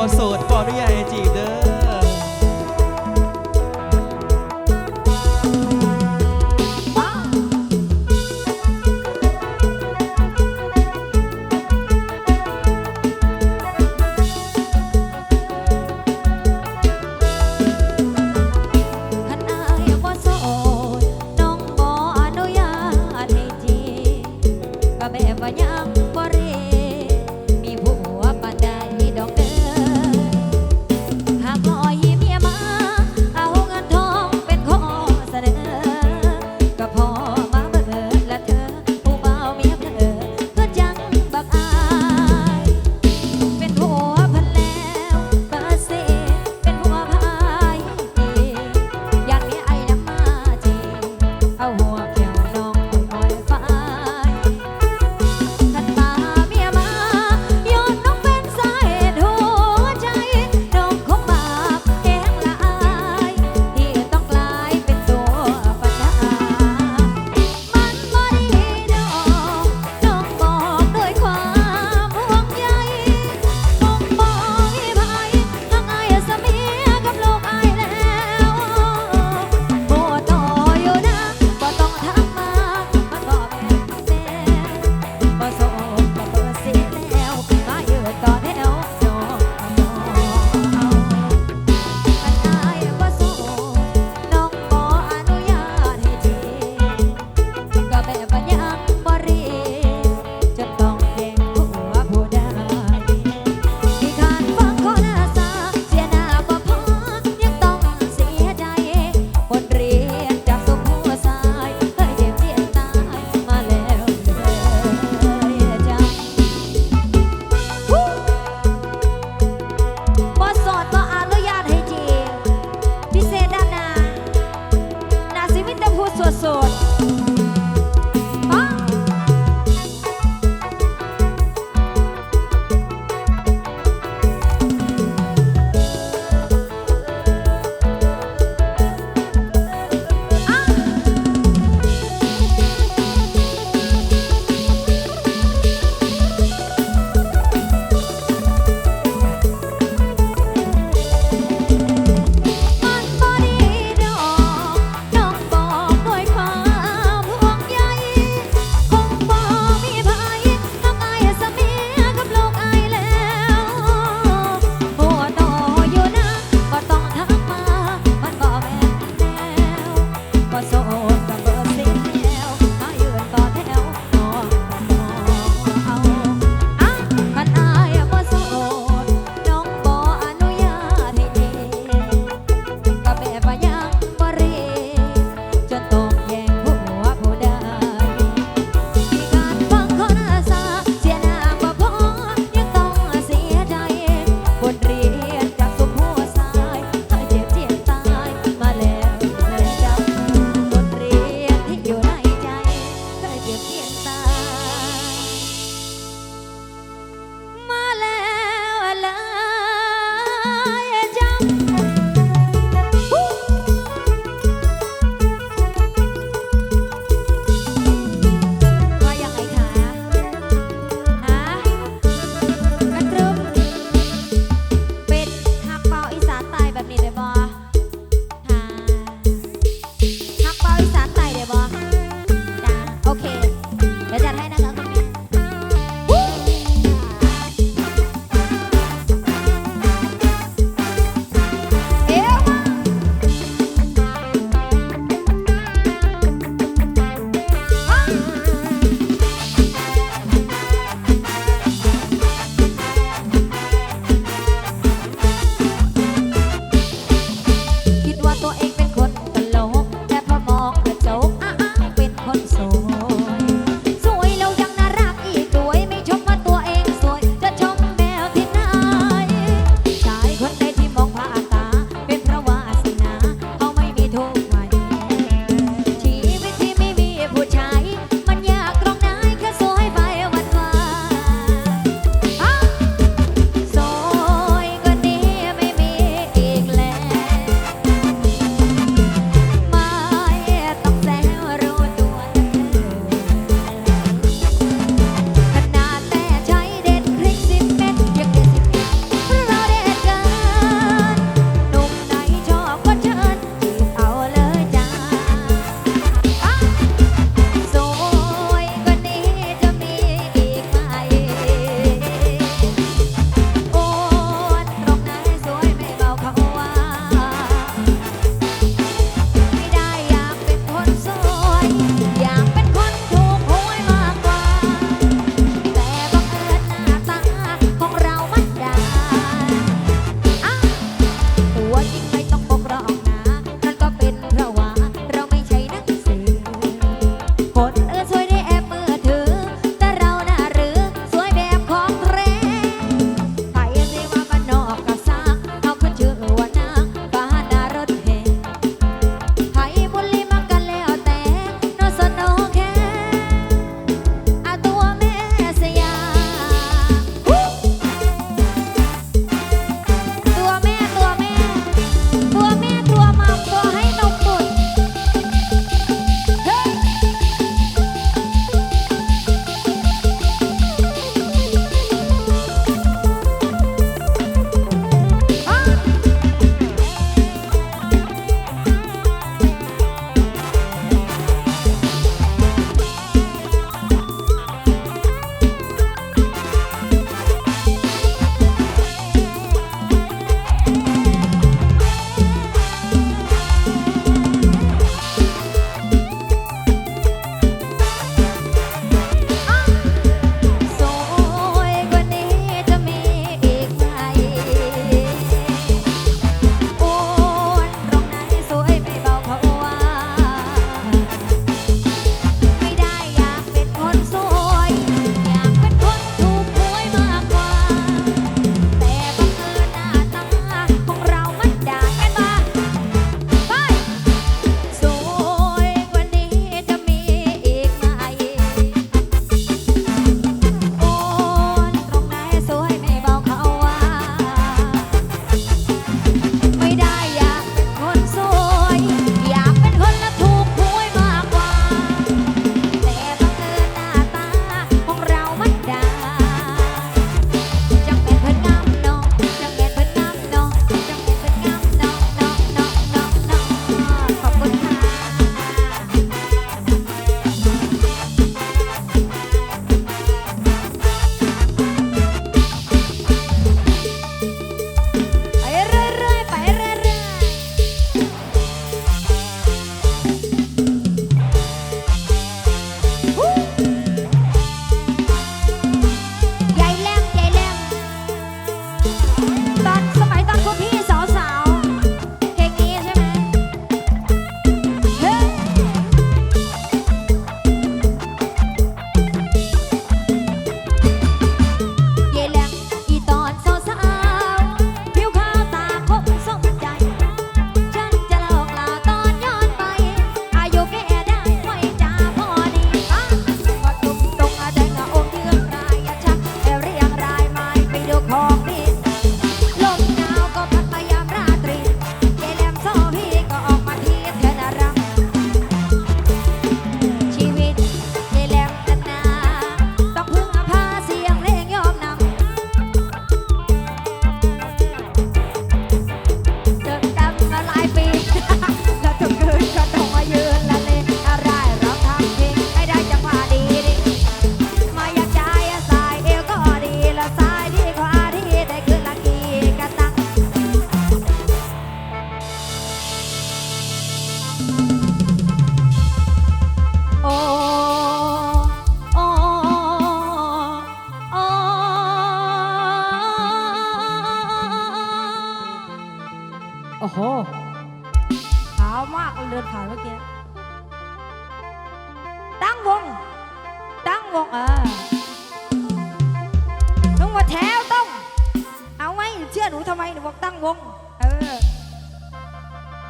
บ่โสดบ่ได้ใหญ่จีบเด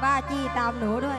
บ้าจี้ตามหนูด้วย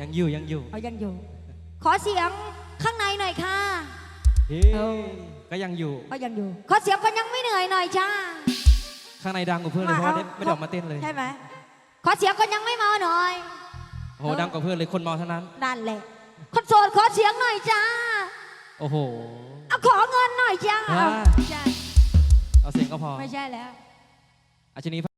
ยังอยู่ยังอยู่เอายังอยู่ ขอเสียงข้างในหน่อยค่ะ เฮ้เอาก็ยังอยู่เอายังอยู่ ขอเสียงคนยังไม่เหนื่อยหน่อยจ้า ข้างในดังกว่าเพื่อนเลยเพราะว่าได้ไม่ได้ออกมาเต้นเลย ใช่ไหมขอเสียงคนยังไม่เมาหน่อยโอ้โหดังกว่าเพื่อนเลยคนเมาเท่านั้น นั่นแหละ คนโสดขอเสียงหน่อยจ้า โอ้โห เอาขอเงินหน่อยจ้าว้าใช่เอาเสียงก็พอ ไม่ใช่แล้วอาชนี